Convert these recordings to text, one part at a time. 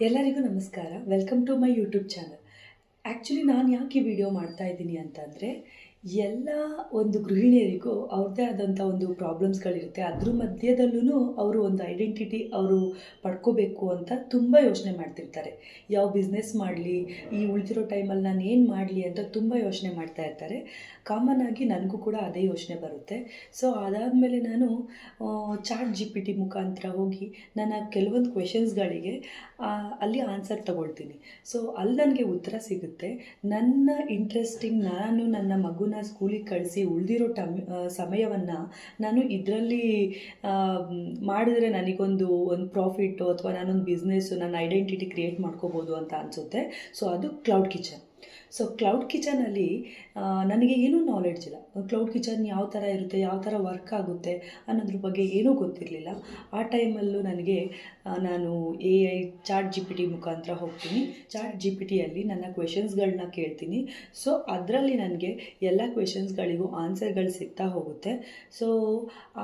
ಎಲ್ಲರಿಗೂ ನಮಸ್ಕಾರ. Welcome to my YouTube channel actually ನಾನು ಯಾಕೆ ಈ ವಿಡಿಯೋ ಮಾಡ್ತಾ ಇದ್ದೀನಿ ಅಂತಂದರೆ ಎಲ್ಲ ಒಂದು ಗೃಹಿಣಿಯರಿಗೂ ಅವ್ರದ್ದೇ ಆದಂಥ ಒಂದು ಪ್ರಾಬ್ಲಮ್ಸ್ಗಳಿರುತ್ತೆ ಅದ್ರ ಮಧ್ಯದಲ್ಲೂ ಅವರು ಒಂದು ಐಡೆಂಟಿಟಿ ಅವರು ಪಡ್ಕೋಬೇಕು ಅಂತ ತುಂಬ ಯೋಚನೆ ಮಾಡ್ತಿರ್ತಾರೆ. ಯಾವ ಬಿಸ್ನೆಸ್ ಮಾಡಲಿ, ಈ ಉಳಿದಿರೋ ಟೈಮಲ್ಲಿ ನಾನು ಏನು ಮಾಡಲಿ ಅಂತ ತುಂಬ ಯೋಚನೆ ಮಾಡ್ತಾ ಇರ್ತಾರೆ. ಕಾಮನ್ ಆಗಿ ನನಗೂ ಕೂಡ ಅದೇ ಯೋಚನೆ ಬರುತ್ತೆ. ಸೊ ಅದಾದಮೇಲೆ ನಾನು ಚಾಟ್ ಜಿ ಪಿ ಟಿ ಮುಖಾಂತರ ಹೋಗಿ ನನ್ನ ಕೆಲವೊಂದು ಕ್ವೆಶನ್ಸ್ಗಳಿಗೆ ಅಲ್ಲಿ ಆನ್ಸರ್ ತಗೊಳ್ತೀನಿ. ಸೊ ಅಲ್ಲಿ ನನಗೆ ಉತ್ತರ ಸಿಗುತ್ತೆ. ನನ್ನ ಇಂಟ್ರೆಸ್ಟಿಂಗ್ ನಾನು ನನ್ನ ಮಗುನ ಸ್ಕೂಲಿಗೆ ಕಳಿಸಿ ಉಳಿದಿರೋ ಟಮ್ ಸಮಯವನ್ನು ನಾನು ಇದರಲ್ಲಿ ಮಾಡಿದ್ರೆ ನನಗೊಂದು ಒಂದು ಪ್ರಾಫಿಟ್ಟು ಅಥವಾ ನಾನೊಂದು ಬಿಸ್ನೆಸ್ಸು ನನ್ನ ಐಡೆಂಟಿಟಿ ಕ್ರಿಯೇಟ್ ಮಾಡ್ಕೋಬೋದು ಅಂತ ಅನಿಸುತ್ತೆ. ಸೊ ಅದು ಕ್ಲೌಡ್ ಕಿಚನ್ ಸೊ ಕ್ಲೌಡ್ ಕಿಚನಲ್ಲಿ ನನಗೆ ಏನೂ ನಾಲೆಡ್ಜ್ ಇಲ್ಲ. ಕ್ಲೌಡ್ ಕಿಚನ್ ಯಾವ ಥರ ಇರುತ್ತೆ ಯಾವ ಥರ ವರ್ಕ್ ಆಗುತ್ತೆ ಅನ್ನೋದ್ರ ಬಗ್ಗೆ ಏನೂ ಗೊತ್ತಿರಲಿಲ್ಲ. ಆ ಟೈಮಲ್ಲೂ ನನಗೆ ನಾನು A I chat G P T ಮುಖಾಂತರ ಹೋಗ್ತೀನಿ. ಚಾಟ್ ಜಿ ಪಿ ಟಿಯಲ್ಲಿ ನನ್ನ ಕ್ವೆಶನ್ಸ್ಗಳನ್ನ ಕೇಳ್ತೀನಿ. ಸೊ ಅದರಲ್ಲಿ ನನಗೆ ಎಲ್ಲ ಕ್ವೆಶನ್ಸ್ಗಳಿಗೂ ಆನ್ಸರ್ಗಳು ಸಿಗ್ತಾ ಹೋಗುತ್ತೆ. ಸೊ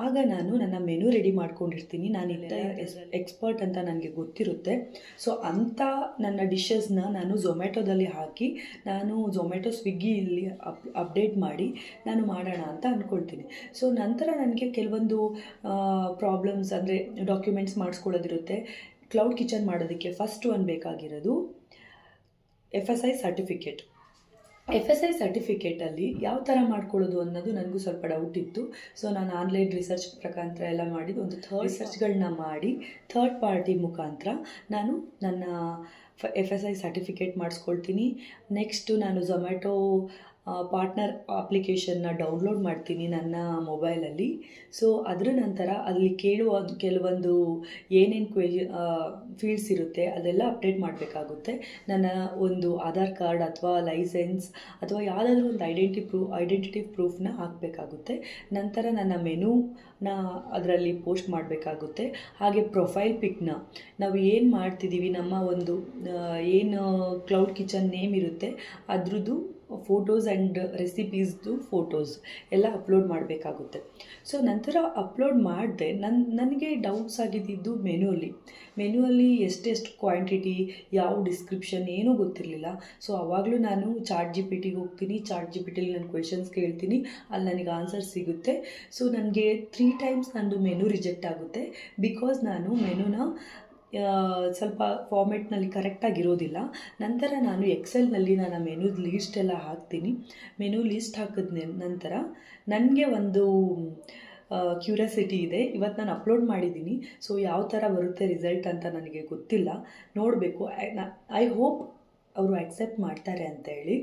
ಆಗ ನಾನು ನನ್ನ ಮೆನು ರೆಡಿ ಮಾಡ್ಕೊಂಡಿರ್ತೀನಿ. ನಾನು ಇಲ್ಲ ಎಕ್ಸ್ಪರ್ಟ್ ಅಂತ ನನಗೆ ಗೊತ್ತಿರುತ್ತೆ. ಸೊ ಅಂಥ ನನ್ನ ಡಿಶಸ್ನ ನಾನು ಝೊಮ್ಯಾಟೊದಲ್ಲಿ ಹಾಕಿ ನಾನು ಝೊಮ್ಯಾಟೊ ಸ್ವಿಗ್ಗಿಯಲ್ಲಿ ಅಪ್ ಅಪ್ಡೇಟ್ ಮಾಡಿ ನಾನು ಮಾಡೋಣ ಅಂತ ಅಂದ್ಕೊಳ್ತೀನಿ ಸೊ ನಂತರ ನನಗೆ ಕೆಲವೊಂದು ಪ್ರಾಬ್ಲಮ್ಸ್ ಅಂದರೆ ಡಾಕ್ಯುಮೆಂಟ್ಸ್ ಮಾಡಿಸ್ಕೊಳ್ಳೋದಿರುತ್ತೆ. ಕ್ಲೌಡ್ ಕಿಚನ್ ಮಾಡೋದಕ್ಕೆ ಫಸ್ಟ್ ಒಂದು ಬೇಕಾಗಿರೋದು F S I certificate F S I ಸರ್ಟಿಫಿಕೇಟಲ್ಲಿ ಯಾವ ಥರ ಮಾಡ್ಕೊಳ್ಳೋದು ಅನ್ನೋದು ನನಗೂ ಸ್ವಲ್ಪ ಡೌಟ್ ಇತ್ತು. ಸೊ ನಾನು ಆನ್ಲೈನ್ ರಿಸರ್ಚ್ ಪ್ರಕಾಂತರ ಎಲ್ಲ ಮಾಡಿದ್ದು ಒಂದು ಥರ್ಡ್ ರಿಸರ್ಚ್ಗಳನ್ನ ಮಾಡಿ ಥರ್ಡ್ ಪಾರ್ಟಿ ಮುಖಾಂತರ ನಾನು ನನ್ನ ಎಫ್ ಎಸ್ ಐ ಸರ್ಟಿಫಿಕೇಟ್ ಮಾಡಿಸ್ಕೊಳ್ತೀನಿ. ನೆಕ್ಸ್ಟು ನಾನು ಝೊಮ್ಯಾಟೊ ಪಾರ್ಟ್ನರ್ ಅಪ್ಲಿಕೇಶನ್ನ ಡೌನ್ಲೋಡ್ ಮಾಡ್ತೀನಿ ನನ್ನ ಮೊಬೈಲಲ್ಲಿ ಸೊ ಅದರ ನಂತರ ಅಲ್ಲಿ ಕೇಳುವ, ಕೆಲವೊಂದು ಏನೇನು ಕ್ವೆ ಫೀಲ್ಡ್ಸ್ ಇರುತ್ತೆ ಅದೆಲ್ಲ ಅಪ್ಡೇಟ್ ಮಾಡಬೇಕಾಗುತ್ತೆ. ನನ್ನ ಒಂದು ಆಧಾರ್ ಕಾರ್ಡ್ ಅಥವಾ ಲೈಸೆನ್ಸ್ ಅಥವಾ ಯಾವುದಾದ್ರೂ ಒಂದು ಐಡೆಂಟಿ ಪ್ರೂಫ್ ಐಡೆಂಟಿಟಿ ಪ್ರೂಫ್ನ ಹಾಕಬೇಕಾಗುತ್ತೆ. ನಂತರ ನನ್ನ ಮೆನುನ ಅದರಲ್ಲಿ ಪೋಸ್ಟ್ ಮಾಡಬೇಕಾಗುತ್ತೆ. ಹಾಗೆ ಪ್ರೊಫೈಲ್ ಪಿಕ್ನ ನಾವು ಏನು ಮಾಡ್ತಿದ್ದೀವಿ, ನಮ್ಮ ಒಂದು ಏನು ಕ್ಲೌಡ್ ಕಿಚನ್ ನೇಮ್ ಇರುತ್ತೆ, ಅದ್ರದ್ದು ಫೋಟೋಸ್ ಆ್ಯಂಡ್ ರೆಸಿಪೀಸ್ದು ಫೋಟೋಸ್ ಎಲ್ಲ ಅಪ್ಲೋಡ್ ಮಾಡಬೇಕಾಗುತ್ತೆ. ಸೊ ನಂತರ ಅಪ್ಲೋಡ್ ಮಾಡಿದೆ ನನ್ನ ನನಗೆ ಡೌಟ್ಸ್ ಆಗಿದ್ದಿದ್ದು ಮೆನುವಲ್ಲಿ ಮೆನುವಲ್ಲಿ ಎಷ್ಟೆಷ್ಟು ಕ್ವಾಂಟಿಟಿ ಯಾವ ಡಿಸ್ಕ್ರಿಪ್ಷನ್ ಏನೂ ಗೊತ್ತಿರಲಿಲ್ಲ. ಸೊ ಆವಾಗಲೂ ನಾನು ಚಾಟ್ ಜಿ ಪಿ ಟಿಗೆ ಹೋಗ್ತೀನಿ ಚಾಟ್ ಜಿ ಪಿ ಟಿಲಿ ನಾನು ಕ್ವೆಶನ್ಸ್ ಕೇಳ್ತೀನಿ, ಅಲ್ಲಿ ನನಗೆ ಆನ್ಸರ್ ಸಿಗುತ್ತೆ. ಸೊ ನನಗೆ ತ್ರೀ ಟೈಮ್ಸ್ ನಂದು ಮೆನು ರಿಜೆಕ್ಟ್ ಆಗುತ್ತೆ ಬಿಕಾಸ್ ನಾನು ಮೆನುನ ಸ್ವಲ್ಪ ಫಾರ್ಮೆಟ್ನಲ್ಲಿ ಕರೆಕ್ಟಾಗಿರೋದಿಲ್ಲ ನಂತರ ನಾನು ಎಕ್ಸೆಲ್ನಲ್ಲಿ ನಾನು ಮೆನು ಲೀಸ್ಟ್ ಎಲ್ಲ ಹಾಕ್ತೀನಿ. ಮೆನು ಲೀಸ್ಟ್ ಹಾಕಿದ ನಂತರ ನನಗೆ ಒಂದು ಕ್ಯೂರಿಯಾಸಿಟಿ ಇದೆ. ಇವತ್ತು ನಾನು ಅಪ್ಲೋಡ್ ಮಾಡಿದ್ದೀನಿ. ಸೊ ಯಾವ ಥರ ಬರುತ್ತೆ ರಿಸಲ್ಟ್ ಅಂತ ನನಗೆ ಗೊತ್ತಿಲ್ಲ. ನೋಡಬೇಕು. ಐ ಹೋಪ್ ಅವರು ಆಕ್ಸೆಪ್ಟ್ ಮಾಡ್ತಾರೆ ಅಂತೇಳಿ.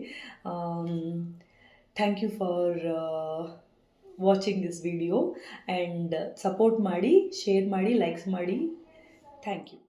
Thank you for watching this video and support ಮಾಡಿ ಶೇರ್ ಮಾಡಿ ಲೈಕ್ಸ್ ಮಾಡಿ. Thank you